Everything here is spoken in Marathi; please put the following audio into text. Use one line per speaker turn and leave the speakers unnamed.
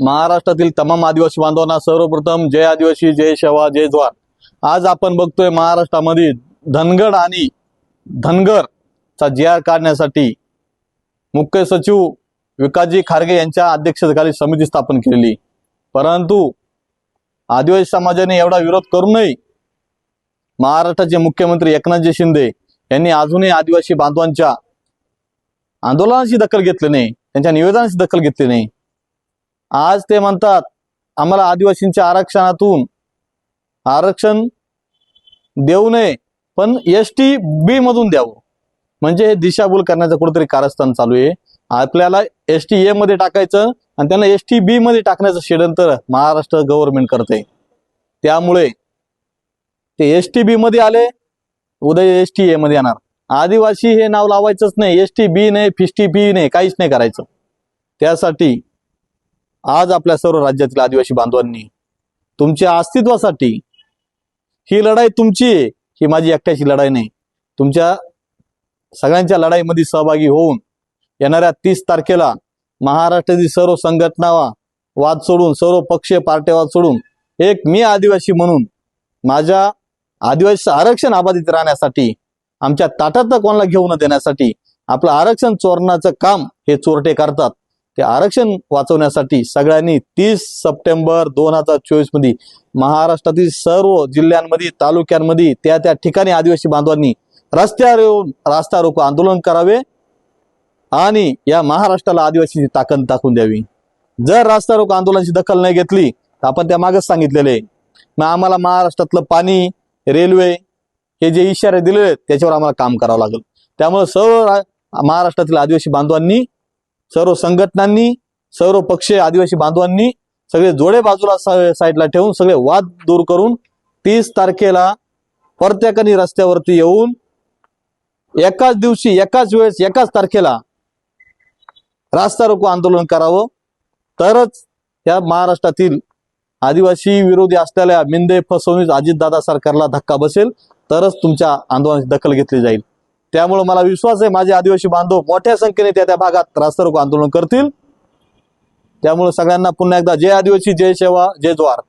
महाराष्ट्रातील तमाम आदिवासी बांधवांना सर्वप्रथम जय आदिवासी जय शेवा जय ज्वार आज आपण बघतोय महाराष्ट्रामध्ये धनगड आणि धनगरचा चा आर काढण्यासाठी मुख्य सचिव विकासजी खारगे यांच्या अध्यक्षतेखाली समिती स्थापन केलेली. परंतु आदिवासी समाजाने एवढा विरोध करूनही महाराष्ट्राचे मुख्यमंत्री एकनाथजी शिंदे यांनी अजूनही आदिवासी बांधवांच्या आंदोलनाची दखल घेतली नाही त्यांच्या निवेदनाची दखल घेतली नाही. आज ते म्हणतात आम्हाला आदिवासींच्या आरक्षणातून आरक्षण देऊ नये पण एस टी बी मधून द्यावं. म्हणजे हे दिशाभूल करण्याचं कुठेतरी कारस्थान चालू आहे. आपल्याला एस टी ए मध्ये टाकायचं आणि त्यांना एस टी बी मध्ये टाकण्याचं षडयंत्र महाराष्ट्र गव्हर्नमेंट करते त्यामुळे ते एस टी बी मध्ये आले उद्या एस टी ए मध्ये येणार. आदिवासी हे नाव लावायचंच नाही एस टी बी नाही फिस्टी बी नाही काहीच नाही करायचं. त्यासाठी आज आपल्या सर्व राज्यातील आदिवासी बांधवांनी तुमच्या अस्तित्वासाठी ही लढाई तुमची आहे ही माझी एकट्याची लढाई नाही. तुमच्या सगळ्यांच्या लढाईमध्ये सहभागी होऊन येणाऱ्या तीस तारखेला महाराष्ट्रातील सर्व संघटना वाद सोडून सर्व पक्षीय पार्ट्या वाद सोडून एक मी आदिवासी म्हणून माझ्या आदिवासी आरक्षण अबाधित राहण्यासाठी आमच्या ताटात कोणाला घेऊन देण्यासाठी आपलं आरक्षण चोरण्याचं काम हे चोरटे करतात. ते आरक्षण वाचवण्यासाठी सगळ्यांनी तीस सप्टेंबर दोन हजार चोवीसमध्ये महाराष्ट्रातील सर्व जिल्ह्यांमध्ये तालुक्यांमध्ये त्या त्या ठिकाणी आदिवासी बांधवांनी रस्त्यावर येऊन रास्ता रोको आंदोलन करावे आणि या महाराष्ट्राला आदिवासीची ताकद दाखवून द्यावी. जर रास्ता रोको आंदोलनाची दखल नाही घेतली तर आपण त्या मागच सांगितलेले मग आम्हाला महाराष्ट्रातलं पाणी रेल्वे हे जे इशारे दिलेले आहेत त्याच्यावर आम्हाला काम करावं लागेल. त्यामुळे सर्व महाराष्ट्रातील आदिवासी बांधवांनी सर्व संघटनांनी सर्व पक्षीय आदिवासी बांधवांनी सगळे जोडे बाजूला साईडला ठेवून सगळे वाद दूर करून तीस तारखेला प्रत्येकाने रस्त्यावरती येऊन एकाच दिवशी एकाच वेळेस एकाच तारखेला रास्ता रोको आंदोलन करावं. तरच या महाराष्ट्रातील आदिवासी विरोधी असलेल्या मिंदे फसवणूक अजितदादा सरकारला धक्का बसेल. तरच तुमच्या आंदोलनाची दखल घेतली जाईल. त्यामुळे मला विश्वास आहे माझे आदिवासी बांधव मोठ्या संख्येने त्या त्या भागात रास्ता आंदोलन करतील. त्यामुळे सगळ्यांना पुन्हा एकदा जय आदिवासी जय सेवा जय ज्वार.